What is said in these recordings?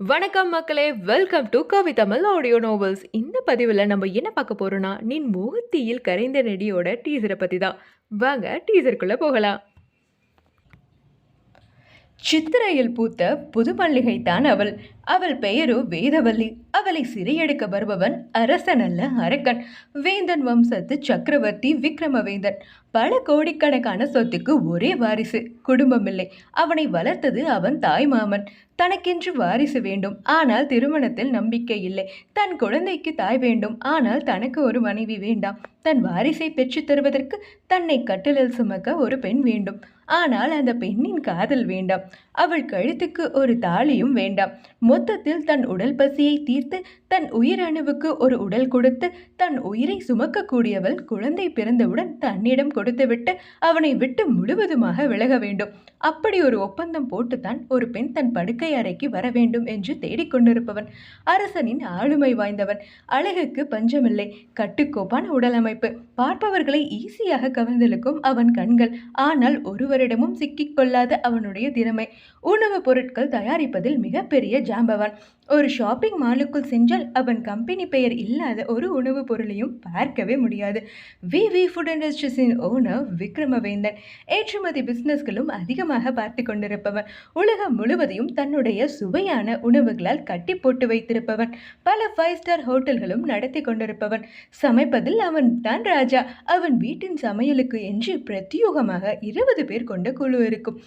வணக்கம் மக்களே welcome to Kavi Tamil audio novels இந்த பதிவில் நம்ம என்ன பார்க்க போகிறோன்னா நின் முகத்தியில் கரைந்த நெடியோட டீசரை பற்றி தான் வாங்க டீசருக்குள்ளே போகலாம். சித்திரையில் பூத்த புது மல்லிகை தான் அவள். அவள் பெயரோ வேதவல்லி. அவளை சிறையெடுக்க வருபவன் அரசன் அல்ல அரக்கன். வேந்தன் வம்சத்து சக்கரவர்த்தி விக்ரமவேந்தன். பல கோடிக்கணக்கான சொத்துக்கு ஒரே வாரிசு. குடும்பமில்லை. அவனை வளர்த்தது அவன் தாய் மாமன். தனக்கென்று வாரிசு வேண்டும். ஆனால் திருமணத்தில் நம்பிக்கை இல்லை. தன் குழந்தைக்கு தாய் வேண்டும். ஆனால் தனக்கு ஒரு மனைவி வேண்டாம். தன் வாரிசை பெற்றுத் தருவதற்கு தன்னை கட்டிலில் சுமக்க ஒரு பெண் வேண்டும். ஆனால் அந்த பெண்ணின் காதல் வேண்டாம். அவள் கழுத்துக்கு ஒரு தாலியும் வேண்டாம். மொத்தத்தில் தன் உடல் பசியை தீர்த்து தன் உயிரணுவுக்கு ஒரு உடல் கொடுத்து தன் உயிரை சுமக்கக்கூடியவள் குழந்தை பிறந்தவுடன் தன்னிடம் கொடுத்துவிட்டு அவனை விட்டு முழுவதுமாக விலக வேண்டும். அப்படி ஒரு ஒப்பந்தம் போட்டுத்தான் ஒரு பெண் தன் படுக்கை அறைக்கு வர வேண்டும் என்று தேடிக்கொண்டிருப்பவன். அரசனின் ஆளுமை வாய்ந்தவன். அழகுக்கு பஞ்சமில்லை. கட்டுக்கோப்பான உடலமைப்பு. பார்ப்பவர்களை ஈஸியாக கவர்ந்தெழுக்கும் அவன் கண்கள். ஆனால் ஒருவரிடமும் சிக்கிக்கொள்ளாத அவனுடைய திறமை. உணவுப் பொருட்கள் தயாரிப்பதில் மிகப்பெரிய ஜாம்பவான். ஒரு ஷாப்பிங் மாலுக்குள் சென்றால் அவன் கம்பெனி பெயர் இல்லாத ஒரு உணவுப் பொருளையும் பார்க்கவே முடியாது. வி. வி. ஃபுட் இண்டஸ்ட்ரீஸின் ஓனர் விக்ரமவேந்தன். ஏற்றுமதி பிஸ்னஸ்களும் அதிகமாக பார்த்து கொண்டிருப்பவன். உலகம் முழுவதையும் தன்னுடைய சுவையான உணவுகளால் கட்டி போட்டு வைத்திருப்பவன். பல ஃபைவ் ஸ்டார் ஹோட்டல்களும் நடத்தி கொண்டிருப்பவன். சமைப்பதில் அவன் தான் ராஜா. அவன் வீட்டின் சமையலுக்கு என்று பிரத்யோகமாக இருபது பேர் கொண்ட குழு இருக்கும்.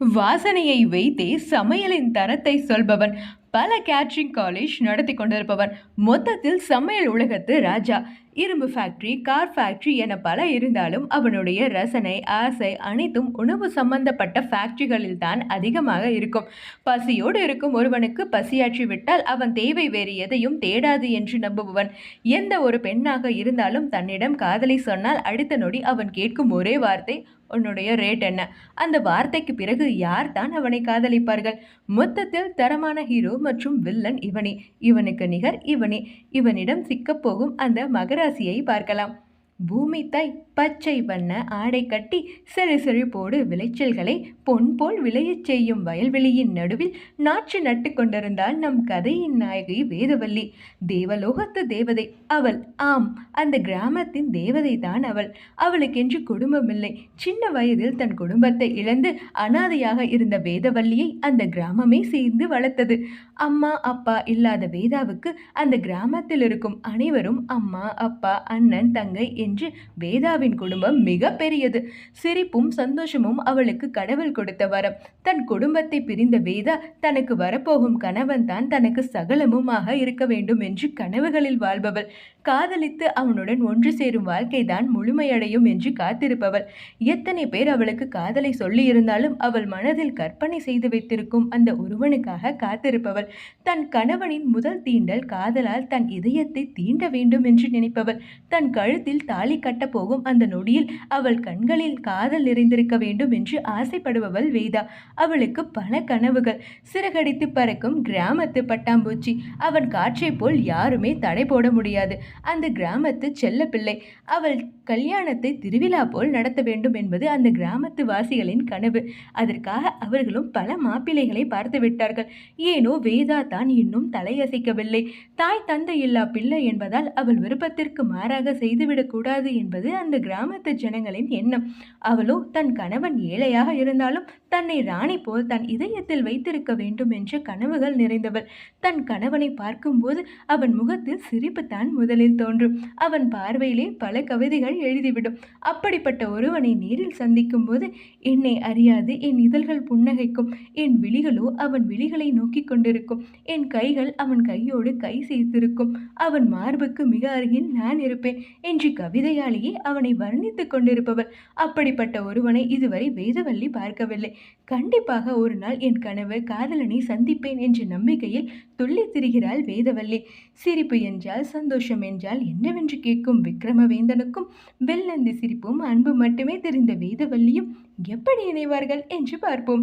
வாசனையை வைத்தே சமையலின் தரத்தை சொல்பவன் பல கேட்ரிங் காலேஜ் நடத்தி கொண்டிருப்பவன். மொத்தத்தில் சமையல் உலகத்து ராஜா. இரும்பு ஃபேக்டரி கார் ஃபேக்ட்ரி என பல இருந்தாலும் அவனுடைய ரசனை ஆசை அனைத்தும் உணவு சம்பந்தப்பட்ட ஃபேக்ட்ரிகளில் தான் அதிகமாக இருக்கும். பசியோடு இருக்கும் ஒருவனுக்கு பசியாற்றி விட்டால் அவன் தேவை வேறு எதையும் தேடாது என்று நம்புபவன். எந்த ஒரு பெண்ணாக இருந்தாலும் தன்னிடம் காதலை சொன்னால் அடுத்த நொடி அவன் கேட்கும் ஒரே வார்த்தை உன்னுடைய ரேட் என்ன? அந்த வார்த்தைக்கு பிறகு யார் தான் அவனை காதலிப்பார்கள்? மொத்தத்தில் தரமான ஹீரோ மற்றும் வில்லன் இவனே இவனுக்கு நிகர் இவனே. இவனிடம் சிக்கப்போகும் அந்த மகராசியை பார்க்கலாம். பூமி தாய் பச்சை வண்ண ஆடை கட்டி சிறு செழிப்போடு விளைச்சல்களை பொன் போல் விளையச் செய்யும் வயல்வெளியின் நடுவில் நாற்று நட்டு கொண்டிருந்தால் நம் கதையின் நாயகி வேதவல்லி. தேவலோகத்து தேவதை. அவள் ஆம் அந்த கிராமத்தின் தேவதை தான் அவள். அவளுக்கென்று குடும்பமில்லை. சின்ன வயதில் தன் குடும்பத்தை இழந்து அனாதையாக இருந்த வேதவல்லியை அந்த கிராமமே சேர்ந்து வளர்த்தது. அம்மா அப்பா இல்லாத வேதாவுக்கு அந்த கிராமத்தில் இருக்கும் அனைவரும் அம்மா அப்பா அண்ணன் தங்கை என்று வேதாவின் குடும்பம் மிக பெரியது. சிரிப்பும் சந்தோஷமும் அவளுக்கு கடவுள் கொடுத்த வரம். தன் குடும்பத்தை பிரிந்த வேதா தனக்கு வரப்போகும் கணவன் தான் தனக்கு சகலமுமாக இருக்க வேண்டும் என்று கனவுகளில் வாழ்பவள். காதலித்து அவனுடன் ஒன்று சேரும் வாழ்க்கைதான் முழுமையடையும் என்று காத்திருப்பவள். எத்தனை பேர் அவளுக்கு காதலை சொல்லி இருந்தாலும் அவள் மனதில் கற்பனை செய்து வைத்திருக்கும் அந்த ஒருவனுக்காக காத்திருப்பவள். தன் கணவனின் முதல் தீண்டல் காதலால் தன் இதயத்தை தீண்ட வேண்டும் என்று நினைப்பவள். தன் கழுத்தில் தாலி கட்டப் போகும் அந்த அந்த நொடியில் அவள் கண்களில் காதல் நிறைந்திருக்க வேண்டும் என்று ஆசைப்படுபவள் வேதா. அவளுக்கு பல கனவுகள். சிறகடித்து பறக்கும் கிராமத்து பட்டாம்பூச்சி. அவன் காற்றைப் போல் யாருமே தடை போட முடியாது. அந்த கிராமத்து செல்ல பிள்ளை அவள் கல்யாணத்தை திருவிழா போல் நடத்த வேண்டும் என்பது அந்த கிராமத்து வாசிகளின் கனவு. அதற்காக அவர்களும் பல மாப்பிள்ளைகளை பார்த்து விட்டார்கள். ஏனோ வேதா தான் இன்னும் தலையசைக்கவில்லை. தாய் தந்தை இல்லா பிள்ளை என்பதால் அவள் விருப்பத்திற்கு மாறாக செய்துவிடக்கூடாது என்பது அந்த கிராமத்து ஜனங்களின் எண்ணம். அவளோ தன் கணவன் ஏழையாக இருந்தாலும் தன்னை ராணி போல் தன் இதயத்தில் வைத்திருக்க வேண்டும் என்ற கனவுகள் நிறைந்தவள். தன் கணவனை பார்க்கும்போது அவன் முகத்தில் சிரிப்புத்தான் முதலில் தோன்றும். அவன் பார்வையிலே பல கவிதைகள் எழுதிவிடும். அப்படிப்பட்ட ஒருவனை நேரில் சந்திக்கும் போது என்னை அறியாது என் இதழ்கள் புன்னகைக்கும் என் விழிகளோ அவன் விழிகளை நோக்கி கொண்டிருக்கும். என் கைகள் அவன் கையோடு கை சேர்த்திருக்கும். அவன் மார்புக்கு மிக அருகில் நான் இருப்பேன் என்று கவிதையாலேயே அவனை வர்ணித்துக் கொண்டிருப்பவள். அப்படிப்பட்ட ஒருவனை இதுவரை வேதவல்லி பார்க்கவில்லை. கண்டிப்பாக ஒரு நாள் என் கனவு காதலனை சந்திப்பேன் என்ற நம்பிக்கையில் துள்ளி திரிகிறாள் வேதவல்லி. சிரிப்பு என்றால் சந்தோஷம் என்றால் என்னவென்று கேட்கும் விக்ரமவேந்தனுக்கும் வெள்ளந்தி சிரிப்பும் அன்பு மட்டுமே தெரிந்த வேதவல்லியும் எப்படி இணைவார்கள் என்று பார்ப்போம்.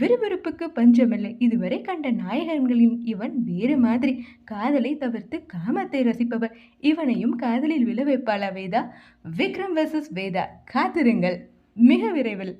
விறுவிறுப்புக்கு பஞ்சமில்லை. இதுவரை கண்ட நாயகன்களின் இவன் வேறு மாதிரி. காதலை தவிர்த்து காமத்தை ரசிப்பவர் இவனையும் காதலில் விழ வைப்பாளா வேதா? விக்ரம் வெர்சஸ் வேதா. காத்திருங்கள். மிக விரைவில்